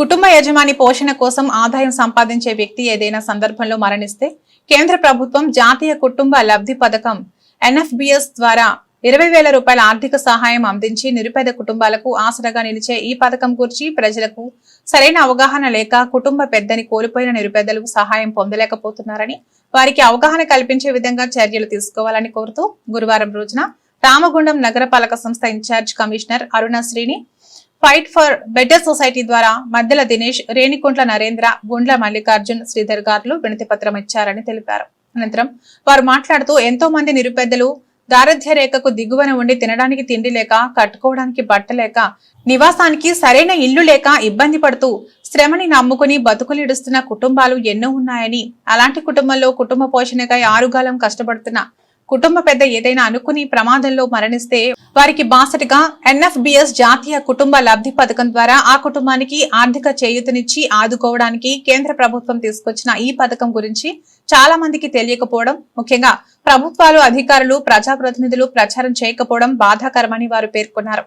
కుటుంబ యజమాని పోషణ కోసం ఆదాయం సంపాదించే వ్యక్తి ఏదైనా సందర్భంలో మరణిస్తే కేంద్ర ప్రభుత్వం జాతీయ కుటుంబ లబ్ధి పథకం ఎన్ఎఫ్బిఎస్ ద్వారా ఇరవై వేల రూపాయల ఆర్థిక సహాయం అందించి నిరుపేద కుటుంబాలకు ఆసరగా నిలిచే ఈ పథకం గురించి ప్రజలకు సరైన అవగాహన లేక కుటుంబ పెద్దని కోల్పోయిన నిరుపేదలకు సహాయం పొందలేకపోతున్నారని వారికి అవగాహన కల్పించే విధంగా చర్యలు తీసుకోవాలని కోరుతూ గురువారం రోజున రామగుండం నగరపాలక సంస్థ ఇన్ఛార్జ్ కమిషనర్ అరుణశ్రీని ఫైట్ ఫర్ బెటర్ సొసైటీ ద్వారా మద్దెల దినేష్ రేణికుంట్ల నరేంద్ర గుండ్ల మల్లికార్జున్ శ్రీధర్ గారులు వినతి పత్రం ఇచ్చారని తెలిపారు. అనంతరం వారు మాట్లాడుతూ ఎంతో మంది నిరుపేదలు దారిద్ర్య రేఖకు దిగువన ఉండి తినడానికి తిండి లేక కట్టుకోవడానికి బట్ట లేక నివాసానికి సరైన ఇల్లు లేక ఇబ్బంది పడుతూ శ్రమని నమ్ముకుని బతుకులిడుస్తున్న కుటుంబాలు ఎన్నో ఉన్నాయని అలాంటి కుటుంబంలో కుటుంబ పోషణకై ఆరుగాలం కష్టపడుతున్న కుటుంబ పెద్ద ఏదైనా అనుకుని ప్రమాదంలో మరణిస్తే వారికి బాసటగా ఎన్ఎఫ్బిఎస్ జాతీయ కుటుంబ లబ్ధి పథకం ద్వారా ఆ కుటుంబానికి ఆర్థిక చేయూతనిచ్చి ఆదుకోవడానికి కేంద్ర ప్రభుత్వం తీసుకొచ్చిన ఈ పథకం గురించి చాలా మందికి తెలియకపోవడం ముఖ్యంగా ప్రభుత్వాలు అధికారులు ప్రజాప్రతినిధులు ప్రచారం చేయకపోవడం బాధాకరమని వారు పేర్కొన్నారు.